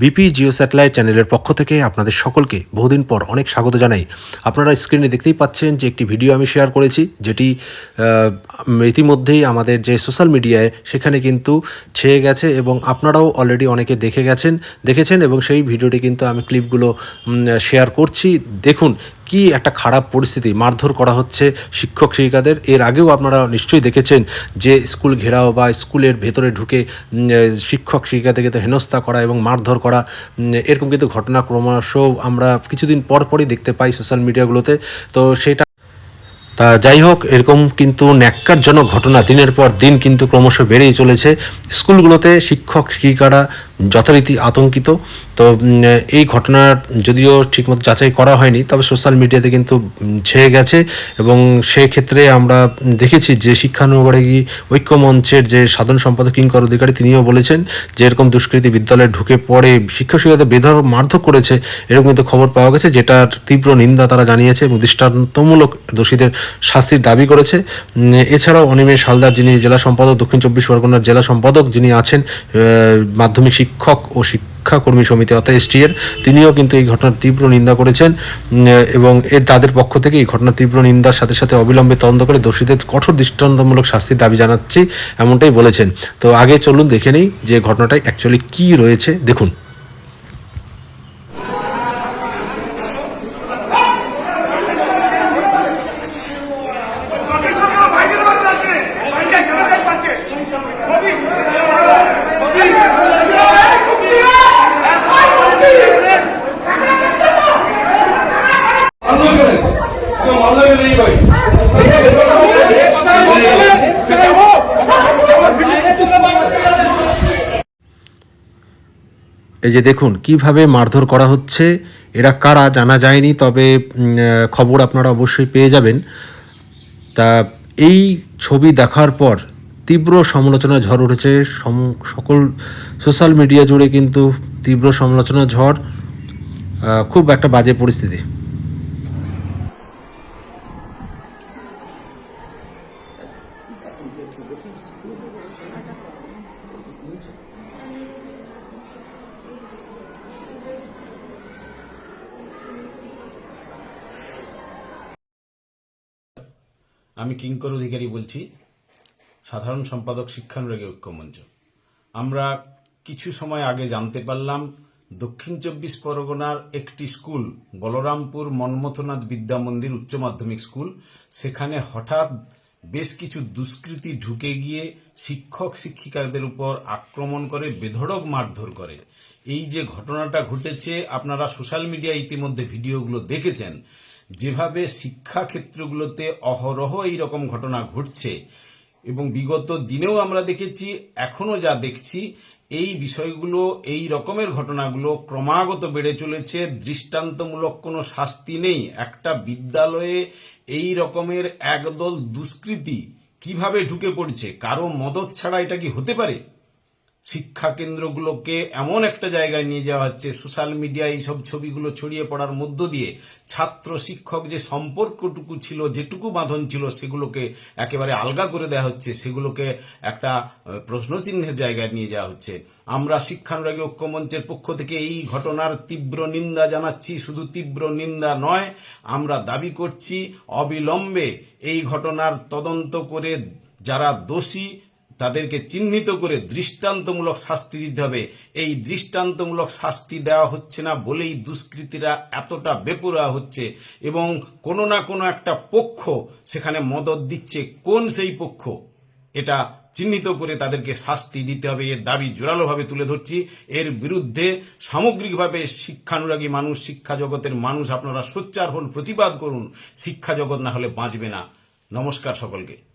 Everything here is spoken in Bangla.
বিপি জিও স্যাটেলাইট চ্যানেলের পক্ষ থেকে আপনাদের সকলকে বহুদিন পর অনেক স্বাগত জানাই। আপনারা স্ক্রিনে দেখতেই পাচ্ছেন যে একটি ভিডিও আমি শেয়ার করেছি, যেটি ইতিমধ্যেই আমাদের যে সোশ্যাল মিডিয়ায় সেখানে কিন্তু ছেয়ে গেছে এবং আপনারাও অলরেডি অনেকে দেখে গেছেন, দেখেছেন এবং সেই ভিডিওটি কিন্তু আমি ক্লিপগুলো শেয়ার করছি। দেখুন কি একটা খারাপ পরিস্থিতি? মারধর করা হচ্ছে শিক্ষক শিক্ষিকাদের। এর আগেও আপনারা নিশ্চয়ই দেখেছেন যে স্কুল ঘেরাও বা স্কুলের ভেতরে ঢুকে শিক্ষক শিক্ষিকাদেরকে তো হেনস্থা করা এবং মারধর করা এরকম কিন্তু ঘটনা ক্রমশ আমরা কিছুদিন পর পরই দেখতে পাই সোশ্যাল মিডিয়াগুলোতে। তো সেটা তা যাই হোক, এরকম কিন্তু ন্যাক্কারজনক ঘটনা। দিনের পর দিন কিন্তু ক্রমশ বেড়েই চলেছে। স্কুলগুলোতে শিক্ষক শিক্ষিকারা যথারীতি আতঙ্কিত। তো এই ঘটনার যদিও ঠিকমতো যাচাই করা হয়নি, তবে সোশ্যাল মিডিয়াতে কিন্তু ছেয়ে গেছে এবং সেক্ষেত্রে আমরা দেখেছি যে শিক্ষানুরাগী ঐক্যমঞ্চের যে সাধারণ সম্পাদক কিঙ্কর অধিকারী, তিনিও বলেছেন যে এরকম দুষ্কৃতী বিদ্যালয়ে ঢুকে পড়ে শিক্ষক শিক্ষিকাদের বেধর মারধর করেছে, এরকম কিন্তু খবর পাওয়া গেছে যেটার তীব্র নিন্দা তারা জানিয়েছে এবং দৃষ্টান্তমূলক দোষীদের শাস্তির দাবি করেছে। এছাড়াও অনিমেষ হালদার যিনি জেলা সম্পাদক, দক্ষিণ চব্বিশ পরগনার জেলা সম্পাদক যিনি আছেন মাধ্যমিক শিক্ষক ও শিক্ষাকর্মী সমিতি অর্থাৎ এর তিনিও কিন্তু এই ঘটনার তীব্র নিন্দা করেছেন এবং এর তাদের পক্ষ থেকে এই ঘটনার তীব্র নিন্দার সাথে সাথে অবিলম্বে তদন্ত করে দোষীদের কঠোর দৃষ্টান্তমূলক শাস্তির দাবি জানাচ্ছি, এমনটাই বলেছেন। তো আগে চলুন দেখে নিই যে ঘটনাটায় অ্যাকচুয়ালি কী রয়েছে। দেখুন। এই যে দেখুন, কীভাবে মারধর করা হচ্ছে, এরা কারা জানা যায়নি, তবে খবর আপনারা অবশ্যই পেয়ে যাবেন। তা এই ছবি দেখার পর তীব্র সমালোচনা ঝড় উঠেছে। সকল সোশ্যাল মিডিয়া জুড়ে কিন্তু তীব্র সমালোচনা ঝড় খুব একটা বাজে পরিস্থিতি। আমি কিঙ্কর অধিকারী বলছি, সাধারণ সম্পাদক শিক্ষানুরাগী ঐক্যমঞ্চ। আমরা কিছু সময় আগে জানতে পারলাম, দক্ষিণ চব্বিশ পরগনার একটি স্কুল, বলরামপুর মন্মথনাথ বিদ্যা মন্দির উচ্চ মাধ্যমিক স্কুল, সেখানে হঠাৎ বেশ কিছু দুষ্কৃতী ঢুকে গিয়ে শিক্ষক শিক্ষিকাদের উপর আক্রমণ করে, বেধড়ক মারধর করে। এই যে ঘটনাটা ঘটেছে, আপনারা সোশ্যাল মিডিয়া ইতিমধ্যে ভিডিওগুলো দেখেছেন। যেভাবে শিক্ষা ক্ষেত্রগুলোতে অহরহ এই রকম ঘটনা ঘটছে এবং বিগত দিনেও আমরা দেখেছি এখনও যা দেখছি, এই বিষয়গুলো, এই রকমের ঘটনাগুলো ক্রমাগত বেড়ে চলেছে। দৃষ্টান্তমূলক কোনো শাস্তি নেই। একটা বিদ্যালয়ে এই রকমের একদল দুষ্কৃতী কীভাবে ঢুকে পড়ছে? কারও মদত ছাড়া এটা কি হতে পারে? শিক্ষা কেন্দ্রগুলোকে এমন একটা জায়গায় নিয়ে যাওয়া হচ্ছে, সোশ্যাল মিডিয়ায় এইসব ছবিগুলো ছড়িয়ে পড়ার মধ্য দিয়ে ছাত্র শিক্ষক যে সম্পর্কটুকু ছিল, যেটুকু বাঁধন ছিল, সেগুলোকে একেবারে আলগা করে দেওয়া হচ্ছে, সেগুলোকে একটা প্রশ্নচিহ্নের জায়গায় নিয়ে যাওয়া হচ্ছে। আমরা শিক্ষানুরাগী ঐক্যমঞ্চের পক্ষ থেকে এই ঘটনার তীব্র নিন্দা জানাচ্ছি, শুধু তীব্র নিন্দা নয়, আমরা দাবি করছি অবিলম্বে এই ঘটনার তদন্ত করে যারা দোষী তাদেরকে চিহ্নিত করে দৃষ্টান্তমূলক শাস্তি দিতে হবে। এই দৃষ্টান্তমূলক শাস্তি দেওয়া হচ্ছে না বলেই দুষ্কৃতীরা এতটা বেপরোয়া হচ্ছে এবং কোনো না কোনো একটা পক্ষ সেখানে মদত দিচ্ছে। কোন সেই পক্ষ? এটা চিহ্নিত করে তাদেরকে শাস্তি দিতে হবে। এর দাবি জোরালোভাবে তুলে ধরছি। এর বিরুদ্ধে সামগ্রিকভাবে শিক্ষানুরাগী মানুষ, শিক্ষা জগতের মানুষ, আপনারা সোচ্চার হন, প্রতিবাদ করুন। শিক্ষা জগৎ না হলে বাঁচবে না। নমস্কার সকলকে।